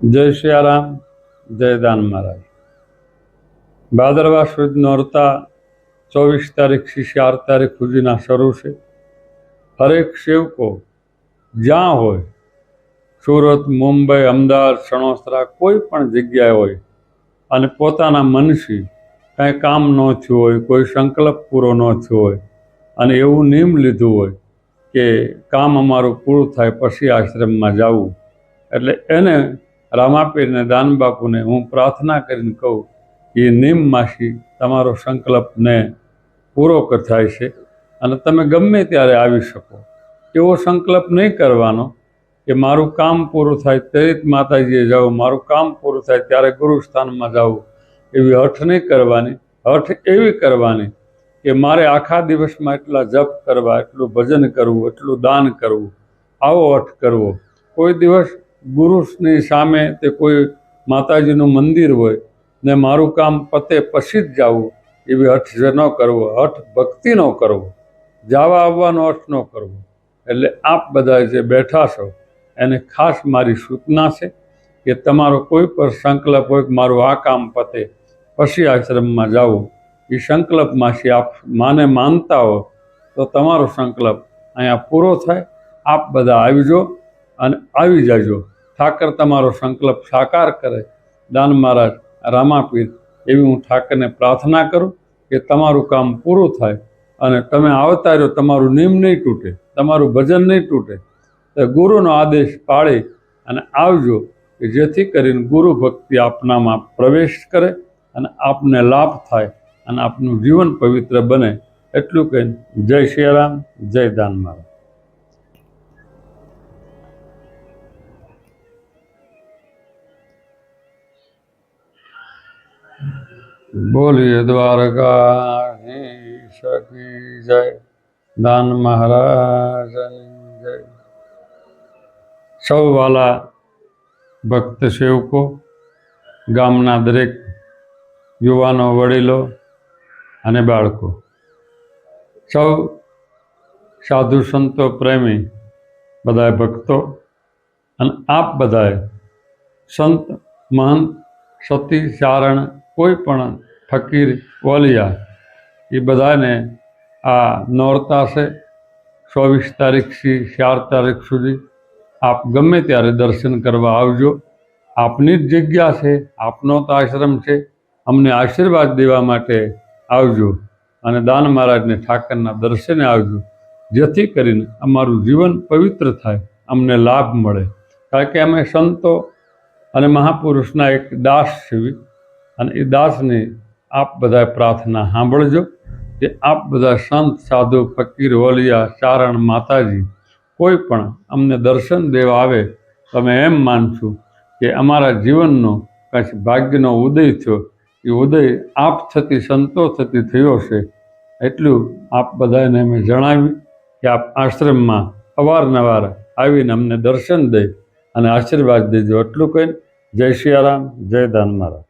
જય સિયારામ જય દાન મહારાજ. ભાદરવા સુદ નોરતા ચોવીસ તારીખ તારીખથી ચાર તારીખ સુધીના શરૂ છે. હરેક સેવકો જ્યાં હોય, સુરત, મુંબઈ, અમદાવાદ, સણોસરા, કોઈ પણ જગ્યાએ હોય અને પોતાના મનથી કાંઈ કામ ન થયું હોય, કોઈ સંકલ્પ પૂરો ન થયો હોય અને એવું નિયમ લીધું હોય કે કામ અમારું પૂરું થાય, પછી આશ્રમમાં જવું. એટલે એને રામાપીરને, દાનબાપુને હું પ્રાર્થના કરીને કહું કે નિમ માસી તમારો સંકલ્પને પૂરો થાય છે. અને તમે ગમે ત્યારે આવી શકો. એવો સંકલ્પ નહીં કરવાનો કે મારું કામ પૂરું થાય તે જ માતાજીએ જાઉં મારું કામ પૂરું થાય, ત્યારે ગુરુસ્થાનમાં જવું એવી હઠ નહીં કરવાની. હઠ એવી કરવાની કે મારે આખા દિવસમાં એટલા જપ કરવા, એટલું ભજન કરવું, એટલું દાન કરવું. આવો અર્થ કરવો. કોઈ દિવસ ગુરુની સામે તે કોઈ માતાજીનું મંદિર હોય ને મારું કામ પતે પછી જ જવું, એવી અર્થ જે ન કરવો અર્થ ભક્તિ ન કરવો, જવા આવવાનો અર્થ ન કરવો. એટલે આપ બધા જે બેઠા છો, એને ખાસ મારી સૂચના છે કે તમારો કોઈ પણ સંકલ્પ હોય કે મારું આ કામ પતે, પછી આશ્રમમાં જાવું એ સંકલ્પમાંથી આપ માને માનતા હો, તો તમારો સંકલ્પ અહીંયા પૂરો થાય. આપ બધા આવજો. અને આવી જજો. ઠાકર તમારો સંકલ્પ સાકાર કરે. દાન મહારાજ, રામાપીર, એવી હું ઠાકરને પ્રાર્થના કરું કે તમારું કામ પૂરું થાય અને તમે આવતા રહ્યો તમારું નિયમ નહીં તૂટે, તમારું ભજન નહીં તૂટે. તો ગુરુનો આદેશ પાળી અને આવજો કે જેથી કરીને ગુરુ ભક્તિ આપનામાં પ્રવેશ કરે અને આપને લાભ થાય અને આપનું જીવન પવિત્ર બને. એટલું કહીને જય શ્રી રામ, જય દાન મહારાજ. બોલીએ દ્વારકા શકી જય, દાન મહારાજની જય. સૌ વાલા ભક્ત સેવકો, ગામના દરેક યુવાનો, વડીલો અને બાળકો, સૌ સાધુ સંતો, પ્રેમી, બધાય ભક્તો અને આપ બધાએ સંત મહંત, સતી ચારણ કોઈ પણ ફકીર, વલિયા, એ બધાને આ નોરતા છે. ચોવીસ તારીખથી ચાર તારીખ સુધી આપ ગમે ત્યારે દર્શન કરવા આવજો. આપની જ જગ્યા છે, આપનો તો આશ્રમ છે. અમને આશીર્વાદ દેવા માટે આવજો અને દાન મહારાજને ઠાકરના દર્શને આવજો. જેથી કરીને અમારું જીવન પવિત્ર થાય, અમને લાભ મળે. કારણ કે અમે સંતો અને મહાપુરુષના એક દાસ છીએ. અને એ દાસની આપ બધા પ્રાર્થના સાંભળજો કે આપ બધા સંત, સાધુ, ફકીર, વલિયા, ચારણ માતાજી, કોઈ પણ અમને દર્શન દેવા આવે તો અમે એમ માનશું કે અમારા જીવનનો કાંઈ ભાગ્યનો ઉદય થયો. એ ઉદય આપ થતી, સંતો થતી થયો છે. એટલું આપ બધાને અમે જણાવ્યું કે આપ આશ્રમમાં અવારનવાર આવીને અમને દર્શન દઈ અને આશીર્વાદ દેજો. એટલું કહીને જય સિયારામ જય દાન મહારાજ.